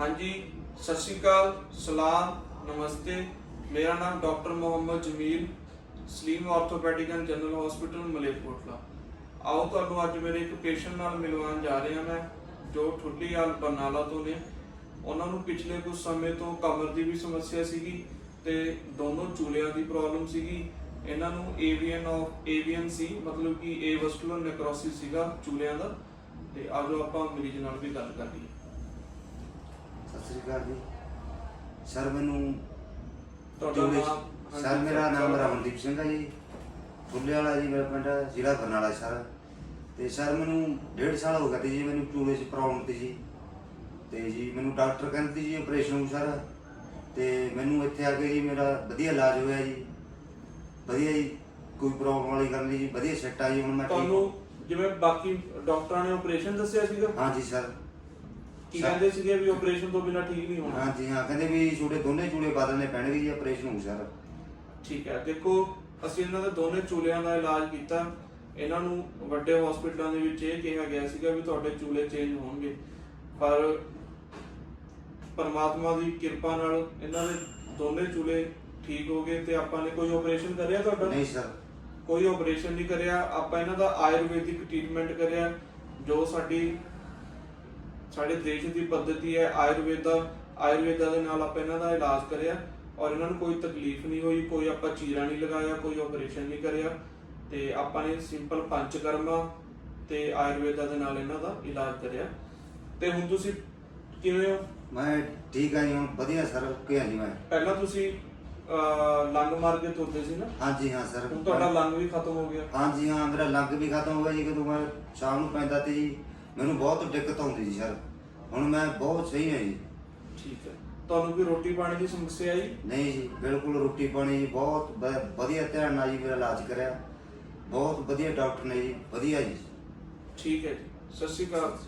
ਹਾਂਜੀ, ਸਤਿ ਸ਼੍ਰੀ ਅਕਾਲ, ਸਲਾਮ, ਨਮਸਤੇ। ਮੇਰਾ ਨਾਮ doctor Mohammad Jamil, Saleem orthopaedic and general hospital Malerkotla. ਆਓ, ਤੁਹਾਨੂੰ ਅੱਜ ਮੇਰੇ ਇੱਕ ਪੇਸ਼ੈਂਟ ਨਾਲ ਮਿਲਵਾਉਣ ਜਾ ਰਿਹਾ ਮੈਂ, ਜੋ ਠੁੱਲੀ ਹਾਲ ਬਰਨਾਲਾ ਤੋਂ ਨੇ। ਉਹਨਾਂ ਨੂੰ ਪਿਛਲੇ ਕੁਝ ਸਮੇਂ ਤੋਂ ਕਮਰ ਦੀ ਵੀ ਸਮੱਸਿਆ ਸੀਗੀ ਤੇ ਦੋਨੋਂ ਚੂਲਿਆਂ ਦੀ ਪ੍ਰੋਬਲਮ ਸੀਗੀ। ਇਹਨਾਂ ਨੂੰ ਏਵੀਐਨ ਆਫ ਏਵੀਐਨ ਸੀ, ਮਤਲਬ ਕਿ ਏ ਏਵਸਕੂਲਰ ਨੈਕਰੋਸਿਸ ਸੀਗਾ ਚੂਲਿਆਂ ਦਾ। ਤੇ ਆਜੋ ਆਪਾਂ ਮਰੀਜ਼ ਨਾਲ ਵੀ ਗੱਲ ਕਰ ਲਈਏ। ਅਕਾਲ ਜੀ ਸਰ ਮੈਨੂੰ ਤੁਹਾਡਾ ਨਾਮ ਸਰ ਹਾਂਜੀ, ਮੇਰਾ ਨਾਮ ਸਰ। ਰਮਨਦੀਪ ਸਿੰਘ ਹੈ ਜੀ। ਬੁੱਲੇ ਵਾਲਾ ਜੀ ਮੇਰਾ ਪਿੰਡ ਜ਼ਿਲ੍ਹਾ ਬਰਨਾਲਾ ਸਰ। ਤੇ ਸਰ ਮੈਨੂੰ ਡੇਢ ਸਾਲ ਹੋ ਗਿਆ ਤੇ ਜੀ ਮੈਨੂੰ ਚੂਲੇ 'ਚ ਪ੍ਰੋਬਲਮ ਤੀ ਜੀ। ਤੇ ਜੀ ਮੈਨੂੰ ਡਾਕਟਰ ਕਹਿੰਦੇ ਜੀ ਆਪਰੇਸ਼ਨ ਹੋਊ ਸਰ। ਤੇ ਮੈਨੂੰ ਇੱਥੇ ਆ ਕੇ ਜੀ ਮੇਰਾ ਵਧੀਆ ਇਲਾਜ ਹੋਇਆ ਜੀ। ਵਧੀਆ ਜੀ ਕੋਈ ਪ੍ਰੋਬਲਮ ਵਾਲੀ ਗੱਲ ਨਹੀਂ ਜੀ ਵਧੀਆ ਸੈੱਟ ਆ ਜੀ ਹੁਣ ਮੈਂ ਠੀਕ ਤੁਹਾਨੂੰ ਜਿਵੇਂ ਬਾਕੀ ਡਾਕਟਰਾਂ ਨੇ ਆਪਰੇਸ਼ਨ ਦੱਸਿਆ ਸੀਗਾ? ਹਾਂਜੀ ਸਰ। ਕੀ ਕਹਿੰਦੇ ਸੀਗੇ ਵੀ ਆਪਰੇਸ਼ਨ ਤੋਂ ਬਿਨਾ ਠੀਕ ਨਹੀਂ ਹੋਣਾ? ਹਾਂਜੀ ਹਾਂ ਕਹਿੰਦੇ ਵੀ ਛੋਟੇ ਦੋਨੇ ਚੂਲੇ ਬਦਲਨੇ ਪੈਣਗੇ ਜੀ ਆਪਰੇਸ਼ਨ ਹੋਊ ਸਰ। ਠੀਕ ਹੈ ਦੇਖੋ ਅਸੀਂ ਇਹਨਾਂ ਦੇ ਦੋਨੇ ਚੂਲਿਆਂ ਦਾ ਇਲਾਜ ਕੀਤਾ। ਇਹਨਾਂ ਨੂੰ ਵੱਡੇ ਹਸਪੀਟਲਾਂ ਦੇ ਵਿੱਚ ਇਹ ਕਿਹਾ ਗਿਆ ਸੀਗਾ ਵੀ ਤੁਹਾਡੇ ਚੂਲੇ ਚੇਂਜ ਹੋਣਗੇ। ਪਰ ਪਰਮਾਤਮਾ ਦੀ ਕਿਰਪਾ ਨਾਲ ਇਹਨਾਂ ਦੇ ਦੋਨੇ ਚੂਲੇ ਠੀਕ ਹੋ ਗਏ ਤੇ ਆਪਾਂ ਨੇ ਕੋਈ ਆਪਰੇਸ਼ਨ ਕਰਿਆ ਤੁਹਾਡਾ? ਨਹੀਂ ਸਰ। ਕੋਈ ਆਪਰੇਸ਼ਨ ਨਹੀਂ ਕਰਿਆ। ਆਪਾਂ ਇਹਨਾਂ ਦਾ ਆਯੁਰਵੈਦਿਕ ਟ੍ਰੀਟਮੈਂਟ ਕਰਿਆ ਜੋ ਸਾਡੀ ਸਾਡੇ ਦੇਸ਼ ਦੀ ਪੱਧਤੀ ਹੈ ਆਯੁਰਵੇਦਾ ਆਯੁਰਵੇਦਾ ਦੇ ਨਾਲ ਆਪਾਂ ਇਹਨਾਂ ਦਾ ਇਲਾਜ ਕਰਿਆ ਔਰ ਇਹਨਾਂ ਨੂੰ ਕੋਈ ਤਕਲੀਫ ਨਹੀਂ ਹੋਈ ਕੋਈ ਆਪਾਂ ਚੀਰਾ ਨਹੀਂ ਲਗਾਇਆ ਕੋਈ ਆਪਰੇਸ਼ਨ ਨਹੀਂ ਕਰਿਆ ਤੇ ਆਪਾਂ ਨੇ ਸਿੰਪਲ ਪੰਚਕਰਮਾ ਤੇ ਆਯੁਰਵੇਦਾ ਦੇ ਨਾਲ ਇਹਨਾਂ ਦਾ ਇਲਾਜ ਕਰਿਆ। ਤੇ ਹੁਣ ਤੁਸੀਂ ਕਿਵੇਂ ਹੋ? ਮੈਂ ਠੀਕ ਆ ਜੀ ਹੁਣ ਵਧੀਆ ਸਰ ਆ ਜੀ ਮੈਂ। ਪਹਿਲਾਂ ਤੁਸੀਂ ਅਹ, ਲੰਗ ਮਾਰ ਕੇ ਤੁਰਦੇ ਸੀ ਨਾ? ਹਾਂਜੀ ਹਾਂ ਸਰ। ਹੁਣ ਤੁਹਾਡਾ ਲੰਗ ਵੀ ਖਤਮ ਹੋ ਗਿਆ। ਹਾਂਜੀ ਹਾਂ ਮੇਰਾ ਲੰਗ ਵੀ ਖਤਮ ਹੋ ਗਿਆ ਜੀ ਜਦੋਂ ਮੈਂ ਸ਼ਾਮ ਨੂੰ ਪੈਂਦਾ ਤੇ ਜੀ। ਮੈਨੂੰ ਬਹੁਤ ਦਿੱਕਤ ਆਉਂਦੀ ਸੀ ਸਰ ਹੁਣ ਮੈਂ ਬਹੁਤ ਸਹੀ ਹਾਂ ਜੀ। ਠੀਕ ਹੈ। ਤੁਹਾਨੂੰ ਕੋਈ ਰੋਟੀ ਪਾਣੀ ਦੀ ਸਮੱਸਿਆ ਆਈ ਨਹੀਂ ਜੀ ਬਿਲਕੁਲ ਰੋਟੀ ਪਾਣੀ ਜੀ ਬਹੁਤ ਵ- ਵਧੀਆ ਧਿਆਨ ਨਾਲ ਜੀ ਮੇਰਾ ਇਲਾਜ ਕਰਿਆ। ਬਹੁਤ ਵਧੀਆ ਡਾਕਟਰ ਨੇ ਜੀ ਵਧੀਆ ਜੀ। ਠੀਕ ਹੈ ਜੀ। ਸਤਿ ਸ਼੍ਰੀ ਅਕਾਲ।